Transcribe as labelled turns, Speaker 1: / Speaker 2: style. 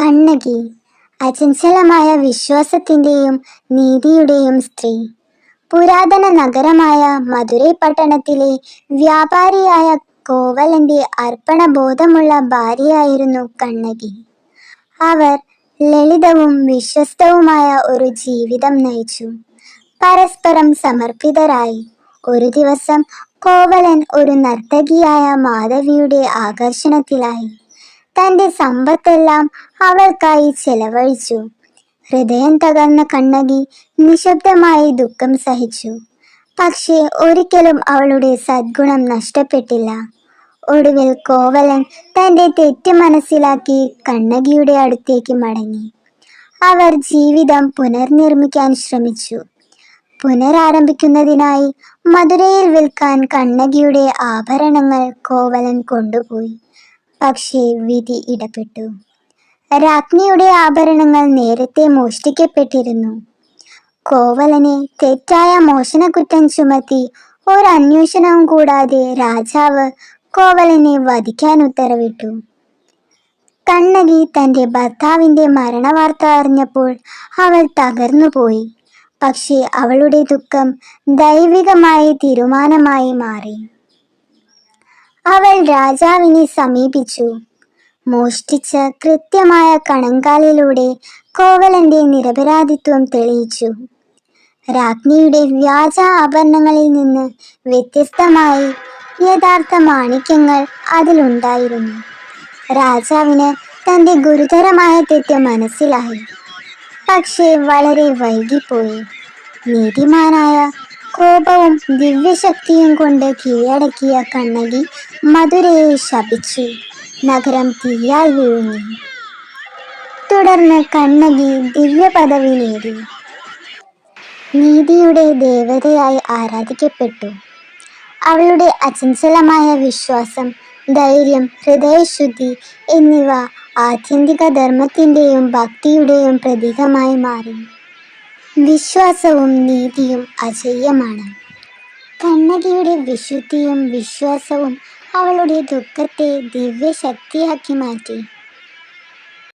Speaker 1: കണ്ണകി അചഞ്ചലമായ വിശ്വാസത്തിന്റെയും നീതിയുടെയും സ്ത്രീ. പുരാതന നഗരമായ മധുരൈ പട്ടണത്തിലെ വ്യാപാരിയായ കോവലന്റെ കോവലന്റെ അർപ്പണബോധമുള്ള ഭാര്യയായിരുന്നു കണ്ണകി. അവർ ലളിതവും വിശ്വസ്തവുമായ ഒരു ജീവിതം നയിച്ചു. പരസ്പരം സമർപ്പിതരായി. ഒരു ദിവസം കോവലൻ ഒരു നർത്തകിയായ മാധവിയുടെ ആകർഷണത്തിലായി. തന്റെ സമ്പത്തെല്ലാം അവൾക്കായി ചെലവഴിച്ചു. ഹൃദയം തകർന്ന കണ്ണകി നിശബ്ദമായി ദുഃഖം സഹിച്ചു. പക്ഷേ ഒരിക്കലും അവളുടെ സദ്ഗുണം നഷ്ടപ്പെട്ടില്ല. ഒടുവിൽ കോവലൻ തന്റെ തെറ്റ് മനസ്സിലാക്കി കണ്ണകിയുടെ അടുത്തേക്ക് മടങ്ങി. അവർ ജീവിതം പുനർനിർമ്മിക്കാൻ ശ്രമിച്ചു. പുനരാരംഭിക്കുന്നതിനായി മധുരയിൽ വിൽക്കാൻ കണ്ണകിയുടെ ആഭരണങ്ങൾ കോവലൻ കൊണ്ടുപോയി. പക്ഷേ വിധി ഇടപെട്ടു. രാജ്ഞിയുടെ ആഭരണങ്ങൾ നേരത്തെ മോഷ്ടിക്കപ്പെട്ടിരുന്നു. കോവലനെ തെറ്റായ മോഷണക്കുറ്റം ചുമത്തി ഒരന്വേഷണവും കൂടാതെ രാജാവ് കോവലനെ വധിക്കാൻ ഉത്തരവിട്ടു. കണ്ണകി തന്റെ ഭർത്താവിന്റെ മരണവാർത്ത അറിഞ്ഞപ്പോൾ അവൾ തകർന്നുപോയി. പക്ഷേ അവളുടെ ദുഃഖം ദൈവികമായ തീരുമാനമായി മാറി. അവൾ രാജാവിനെ സമീപിച്ചു. മോഷ്ടിച്ച കൃത്യമായ കണങ്കാലിലൂടെ കോവലന്റെ നിരപരാധിത്വം തെളിയിച്ചു. രാജ്ഞിയുടെ വ്യാജ ആഭരണങ്ങളിൽ നിന്ന് വ്യത്യസ്തമായി യഥാർത്ഥ മാണിക്യങ്ങൾ അതിലുണ്ടായിരുന്നു. രാജാവിന് തന്റെ ഗുരുതരമായ തെറ്റ് മനസ്സിലായി. പക്ഷേ വളരെ വൈകിപ്പോയി. നീതിമാനായ കോപവും ദിവ്യശക്തിയും കൊണ്ട് കീഴടക്കിയ കണ്ണകി മധുരയെ ശപിച്ചു. നഗരം തീയാൽ വീഴുന്നു. തുടർന്ന് കണ്ണകി ദിവ്യ പദവി നേടി. നീതിയുടെ ദേവതയായി ആരാധിക്കപ്പെട്ടു. അവളുടെ അചഞ്ചലമായ വിശ്വാസം ധൈര്യം ഹൃദയശുദ്ധി എന്നിവ ആത്യന്തിക ധർമ്മത്തിന്റെയും ഭക്തിയുടെയും പ്രതീകമായി മാറി. വിശ്വാസവും നീതിയും അജയ്യമാണ് കണ്ണകിയുടെ വിശുദ്ധിയും വിശ്വാസവും അവളുടെ ദുഃഖത്തെ ദിവ്യശക്തിയാക്കി മാറ്റി.